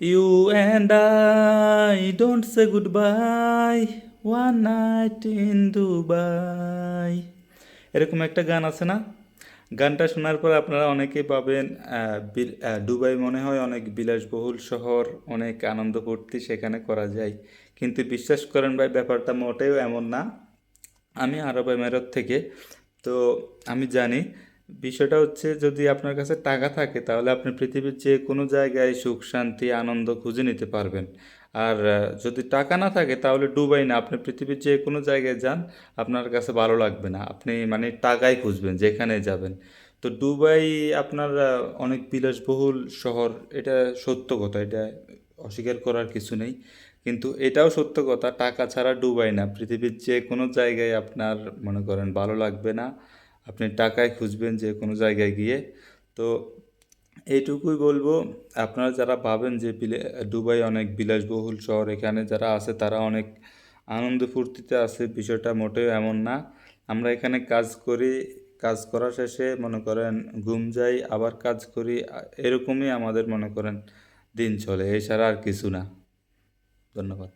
You and I don't say goodbye. One night in Dubai. এরকম একটা গান আছে না? গানটা শোনার পর আপনারা অনেকেই পাবেন দুবাই মনে হয় অনেক বিলাসবহুল শহর, অনেক আনন্দ ফুর্তি সেখানে করা যায়। কিন্তু বিশ্বাস করেন ভাই, ব্যাপারটা মোটেও এমন না। আমি আরব আমিরাত থেকে, তো আমি জানি বিষয়টা হচ্ছে যদি আপনার কাছে টাকা থাকে, তাহলে আপনি পৃথিবীর যে কোনো জায়গায় সুখ, শান্তি, আনন্দ খুঁজে নিতে পারবেন। আর যদি টাকা না থাকে, তাহলে ডুবাই না। আপনি পৃথিবীর যে কোনো জায়গায় যান, আপনার কাছে ভালো লাগবে না। আপনি মানে টাকাই খুঁজবেন, যেখানে যাবেন। তো দুবাই আপনার অনেক বিলাসবহুল শহর। এটা সত্য কথা, এটা অস্বীকার করার কিছু নেই। কিন্তু এটাও সত্য কথা, টাকা ছাড়া ডুবাই না। পৃথিবীর যে কোনো জায়গায় আপনার, মনে করেন, ভালো লাগবে না। আপনি টাকায় খুঁজবেন যে কোনো জায়গায় গিয়ে। তো এইটুকুই বলব, আপনারা যারা ভাবেন যে দুবাই অনেক বিলাসবহুল শহর, এখানে যারা আছে তারা অনেক আনন্দ ফুর্তিতে আছে, বিষয়টা মোটেও এমন না। আমরা এখানে কাজ করি, কাজ করা শেষে মনে করেন ঘুম যাই, আবার কাজ করি, এরকমই আমাদের মনে করেন দিন চলে, এছাড়া আর কিছু না। ধন্যবাদ।